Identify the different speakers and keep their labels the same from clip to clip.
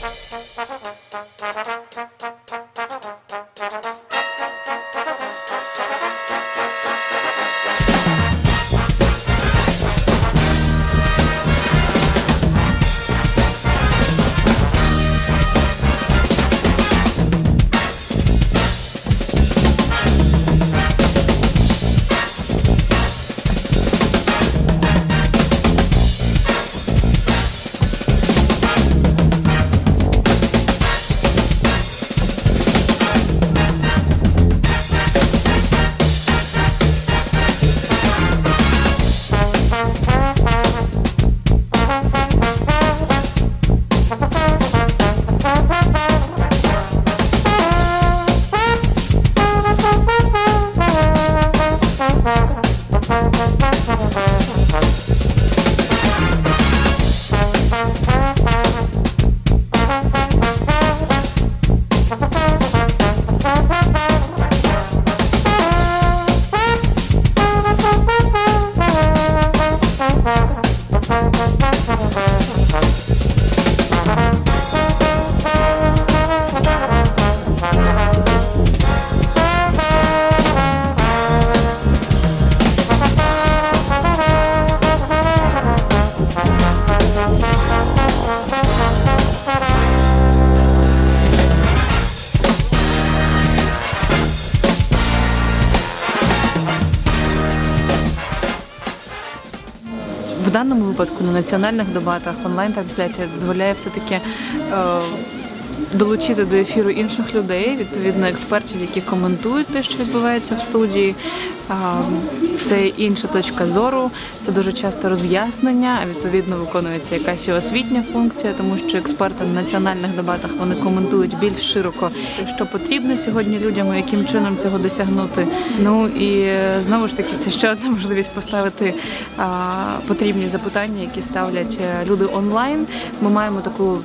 Speaker 1: Thank you. В даному випадку на національних дебатах онлайн-трансляція дозволяє все-таки е, долучити до ефіру інших людей, відповідно експертів, які коментують те, що відбувається в студії. Це інша точка зору, це дуже часто роз'яснення, а відповідно виконується якась і освітня функція, тому що експерти на національних дебатах вони коментують більш широко, що потрібно сьогодні людям, яким чином цього досягнути. Ну і е, знову ж таки, це ще одна можливість поставити потрібні запитання, які ставлять е, люди онлайн. Ми маємо таку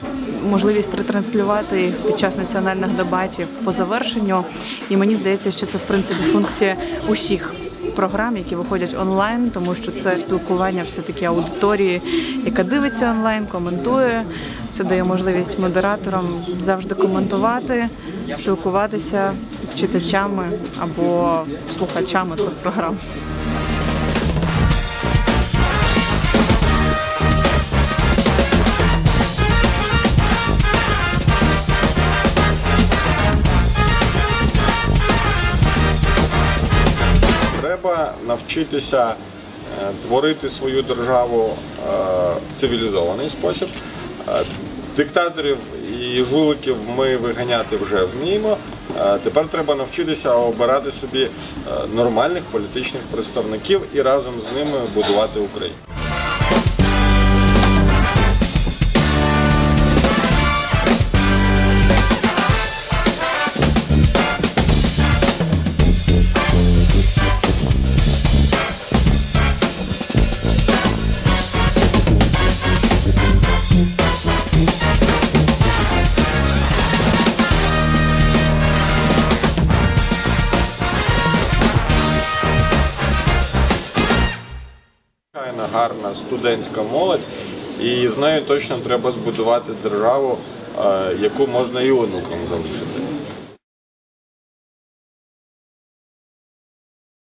Speaker 1: можливість ретранслювати їх під час національних дебатів по завершенню. І мені здається, що це в принципі функція усіх. Програм, які виходять онлайн, тому що це спілкування все-таки аудиторії, яка дивиться онлайн, коментує. Це дає можливість модераторам завжди коментувати, спілкуватися з читачами або слухачами цих програм.
Speaker 2: Навчитися е, творити свою державу е, в цивілізований спосіб. Е, Диктаторів і жуликів ми виганяти вже вміємо. Тепер треба навчитися обирати собі нормальних політичних представників і разом з ними будувати Україну. Звичайно, гарна студентська молодь, і з нею точно треба збудувати державу, е, яку можна і онукам залишити.